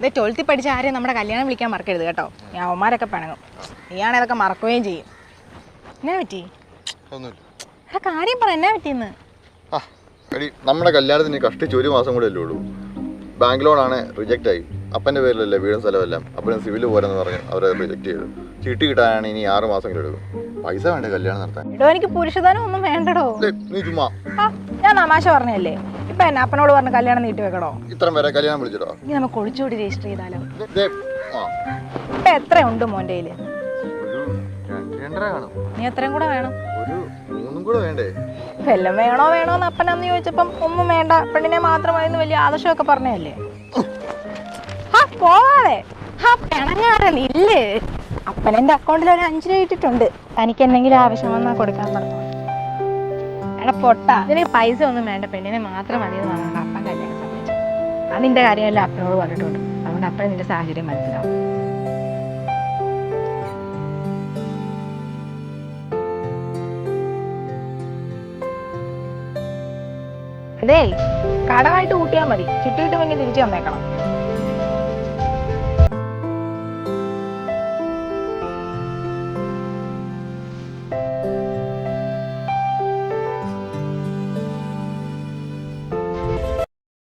ഇത് ട്വൽത്തിൽ പഠിച്ച ആരെയും നമ്മുടെ കല്യാണം വിളിക്കാൻ മറക്കരുത് കേട്ടോ. ഞാൻ അവന്മാരൊക്കെ പിണങ്ങും. നീയാണെ ഇതൊക്കെ മറക്കുകയും ചെയ്യും. എന്നാ പറ്റി? എടാ കാര്യം പറ എന്നാ പറ്റിയെന്ന്? ആ നമ്മുടെ കല്യാണത്തിന് കഷ്ടിച്ച് ഒരു മാസം കൂടെ അല്ലേ ഉള്ളൂ. ബാങ്ക് ലോൺ ആണ് റിജക്റ്റ് ആയി. അപ്പന്റെ പേരിലല്ലേ വീടും സ്ഥലമെല്ലാം അപ്പം സിവിൽ പോരെന്ന് പറഞ്ഞ് അവരെ റിജക്റ്റ് ചെയ്തു. ചീട്ട് കിട്ടാനാണ് ഇനി ആറ് മാസമെങ്കിലും എടുക്കും. പൈസ വേണ്ട കല്യാണം നടത്താൻ? എനിക്ക് പുരുഷധനം ഒന്നും വേണ്ടടോ. നീ ചുമ്മാ. ആ ഞാൻ തമാശ പറഞ്ഞല്ലേ ഇപ്പൊ എന്നെ അപ്പനോട് പറഞ്ഞ് കല്യാണം നീട്ടി വെക്കണോ? ഇത്രയും വരെ കല്യാണം വിളിച്ചിട്ടോ? ഇനി നമുക്ക് ഒളിച്ചോടി രജിസ്റ്റർ ചെയ്താലോ? ഇപ്പൊ എത്രയുണ്ട് മോന്റെ കയ്യിൽ? രണ്ടര കാണും നീ എത്രയും കൂടെ വേണം? വല്ലതും വേണോ വേണോ എന്ന് അപ്പനന്ന് ചോദിച്ചപ്പം ഒന്നും വേണ്ട. പെണ്ണിനെ മാത്രം മതി വലിയ ആദർശമൊക്കെ പറഞ്ഞല്ലേ പോവാതെ. ആ പിണങ്ങാതെ നില്ല് അപ്പൻ എന്റെ അക്കൗണ്ടിൽ ഒരു അഞ്ചു രൂപ ഇട്ടിട്ടുണ്ട്. തനിക്ക് എന്തെങ്കിലും ആവശ്യം വന്നാൽ കൊടുക്കാൻ പറഞ്ഞു. എടാ പൊട്ട. ഇതിന് പൈസ ഒന്നും വേണ്ട പെണ്ണിനെ മാത്രം മതി എന്ന് അപ്പൻ കല്യാണം സമ്മതിച്ചു. അത് നിന്റെ കാര്യമല്ല അപ്പനോട് പറഞ്ഞിട്ടുണ്ട്. അതുകൊണ്ട് അപ്പനെ നിന്റെ സാഹചര്യം മനസ്സിലാവും. അതേ കടമായിട്ട് കൂട്ടിയാൽ മതി. ചുറ്റിയിട്ട് വേണ്ടി തിരിച്ചു തന്നേക്കണം.